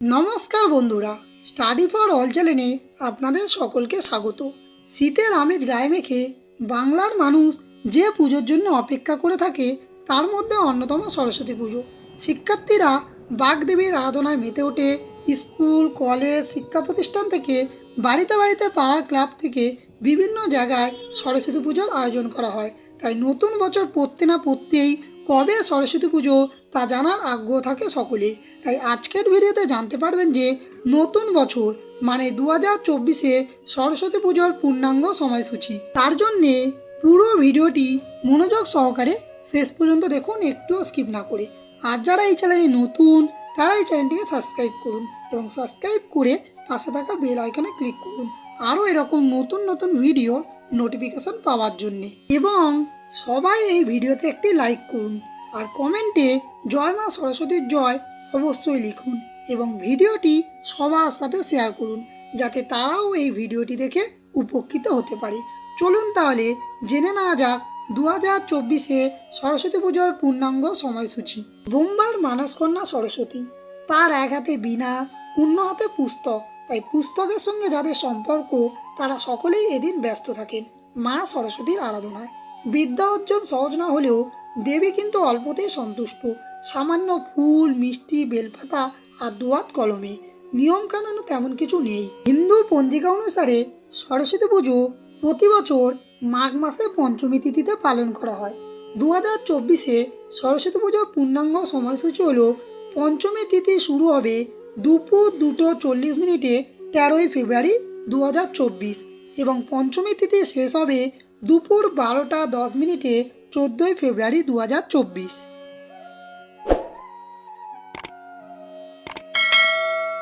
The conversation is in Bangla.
নমস্কার বন্ধুরা স্টাডি ফর অল চ্যানেলে আপনাদের সকলকে স্বাগত। শীতের আমেজ গায়ে মেখে বাংলার মানুষ যে পুজোর জন্য অপেক্ষা করে থাকে, তার মধ্যে অন্যতম সরস্বতী পুজো। শিক্ষার্থীরা বাগদেবীর আরাধনায় মেতে ওঠে, স্কুল, কলেজ, শিক্ষা প্রতিষ্ঠান থেকে বাড়িতে বাড়িতে পাড়া ক্লাব থেকে বিভিন্ন জায়গায় সরস্বতী পুজোর আয়োজন করা হয়। তাই নতুন বছর পড়তে না পড়তেই কবে সরস্বতী পুজো তা জানার আগ্রহ থাকে সকলের। তাই আজকের ভিডিওতে জানতে পারবেন যে নতুন বছর মানে দু হাজার চব্বিশে সরস্বতী পুজোর পূর্ণাঙ্গ সময়সূচি। তার জন্যে পুরো ভিডিওটি মনোযোগ সহকারে শেষ পর্যন্ত দেখুন একটুও স্কিপ না করে। আর যারা এই চ্যানেলে নতুন, তারা এই চ্যানেলটিকে সাবস্ক্রাইব করুন এবং সাবস্ক্রাইব করে পাশে থাকা বেল আইকনে ক্লিক করুন। আরও এরকম নতুন নতুন ভিডিওর নোটিফিকেশন পাওয়ার জন্যে। এবং সবাই এই ভিডিওতে একটি লাইক করুন। আর কমেন্টে জয় মা সরস্বতীর জয় অবশ্যই লিখুন এবং ভিডিওটি সবার সাথে শেয়ার করুন যাতে তারাও এই ভিডিওটি দেখে উপকৃত হতে পারে। চলুন তাহলে জেনে নেওয়া যাক দু হাজার চব্বিশে সরস্বতী পুজোর পূর্ণাঙ্গ সময়সূচি। বোম্বার মানসকন্যা সরস্বতী, তার এক হাতে বিনা অন্য হাতে পুস্তক। তাই পুস্তকের সঙ্গে যাদের সম্পর্ক, তারা সকলেই এদিন ব্যস্ত থাকেন মা সরস্বতীর আরাধনায়। বিদ্যা অর্জন সহজ না হলেও দেবী কিন্তু অল্পতেই সন্তুষ্ট। সামান্য ফুল, মিষ্টি, বেলপাতা আর দোয়াত কলমে। নিয়ম কানুনও তেমন কিছু নেই। হিন্দু পঞ্জিকা অনুসারে সরস্বতী পুজো প্রতি বছর মাঘ মাসে পঞ্চমী তিথিতে পালন করা হয়। দু হাজার চব্বিশে সরস্বতী পুজোর পূর্ণাঙ্গ সময়সূচি হল পঞ্চমী তিথি শুরু হবে দুপুর দুটো চল্লিশ মিনিটে তেরোই ফেব্রুয়ারি দু হাজার চব্বিশ এবং পঞ্চমী তিথি শেষ হবে দুপুর বারোটা দশ মিনিটে চোদ্দোই ফেব্রুয়ারি দু হাজার চব্বিশ।